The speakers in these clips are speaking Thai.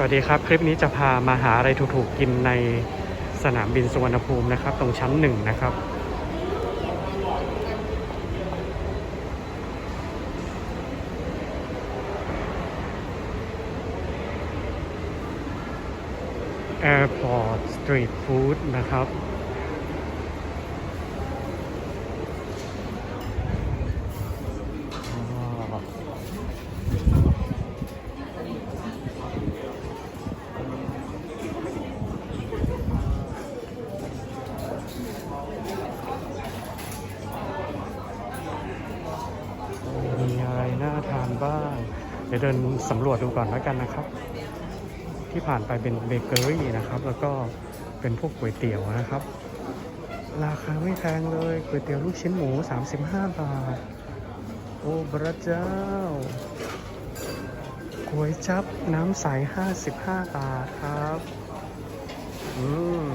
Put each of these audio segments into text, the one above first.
สวัสดีครับ คลิปนี้จะพามาหาอะไรถูกๆกินในสนามบินสุวรรณภูมินะครับ ตรงชั้นหนึ่งนะครับ Airport Street Food นะครับ อ๋อ มีอะไรน่าทาน บ้าง เดี๋ยวเดินสำรวจดูก่อนแล้วกันนะครับ ที่ผ่านไปเป็นเบเกอรี่นะครับ แล้วก็เป็นพวกก๋วยเตี๋ยวนะครับ ราคาไม่แพงเลยก๋วยเตี๋ยวลูกชิ้นหมู 35 บาท โอ้พระเจ้าก๋วยจับน้ำใส 55 บาทครับ อืม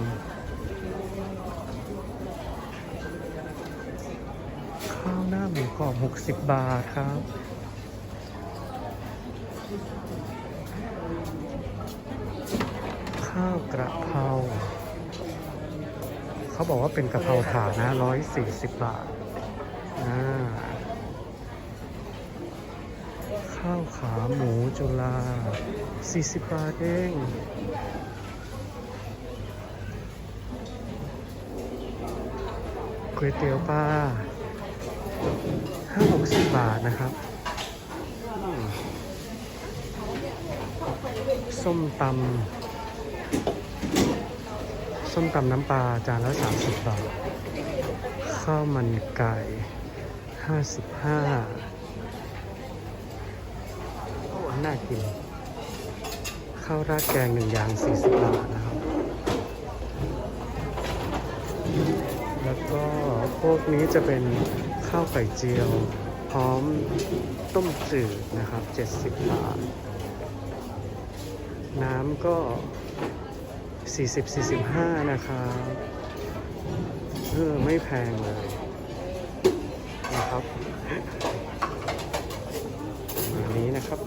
ข้าวหน้าหมูกรอบ 60 บาทครับ ข้าวกระเพราเขาบอกว่าเป็นกระเพราถาดนะ140บาทอ่าทข้าวขาหมูจุฬา40บาทเองก๋วยเตี๋ยวปลาห้าหกสิบบาทนะครับอืม ส้มตำส้มตำน้ำปลาจานละสามสิบบาท ข้าวมันไก่ห้าสิบห้าโอ้น่ากิน ข้าวราดแกงหนึ่งอย่างสี่สิบบาทนะครับ แล้วก็พวกนี้จะเป็นข้าวไข่เจียว พร้อมต้มจืดนะครับ 70 บาท น้ำก็ 40-45 นะครับเออไม่แพงเลยนะครับอันนี้นะครับ